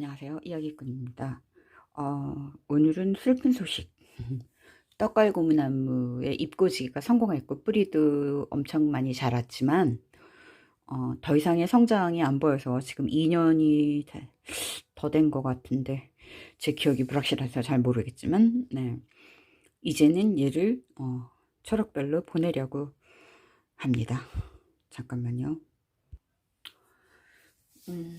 안녕하세요. 이야기꾼입니다. 어, 오늘은 슬픈 소식. 떡갈고무나무의 잎꽂이가 성공했고 뿌리도 엄청 많이 자랐지만 어, 더 이상의 성장이 안 보여서 지금 2년이 더 된 것 같은데 제 기억이 불확실해서 잘 모르겠지만 네. 이제는 얘를 어, 초록별로 보내려고 합니다. 잠깐만요. 음,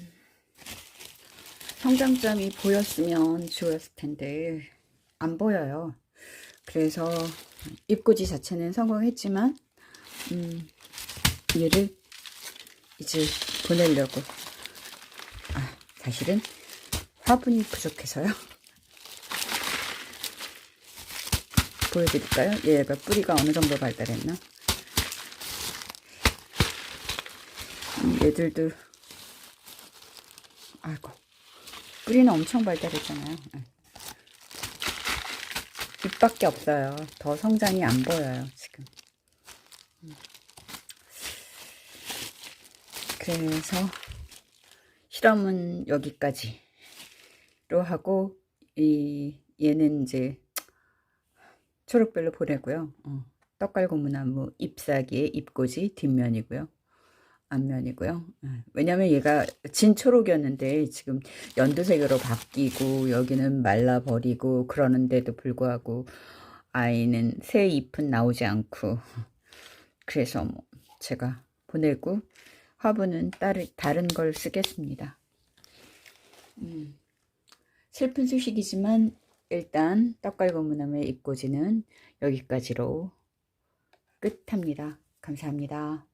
성장점이 보였으면 좋았을 텐데 안 보여요. 그래서 잎꽂이 자체는 성공했지만 음, 얘를 이제 보내려고 아 사실은 화분이 부족해서요. 보여드릴까요? 얘가 뿌리가 어느 정도 발달했나? 음, 얘들도 아이고 뿌리는 엄청 발달했잖아요. 네. 잎밖에 없어요. 더 성장이 안 보여요 지금. 음. 그래서 실험은 여기까지로 하고 이 얘는 이제 초록별로 보내고요. 어, 떡갈고무나무 잎사귀의 잎꽂이 뒷면이고요. 앞면이고요. 예, 왜냐면 얘가 진초록이었는데 지금 연두색으로 바뀌고 여기는 말라버리고 그러는데도 불구하고 아이는 새 잎은 나오지 않고 그래서 뭐 제가 보내고 화분은 다른 걸 쓰겠습니다. 음, 슬픈 소식이지만 일단 떡갈고무나무의 잎꽂이는 여기까지로 끝합니다. 감사합니다.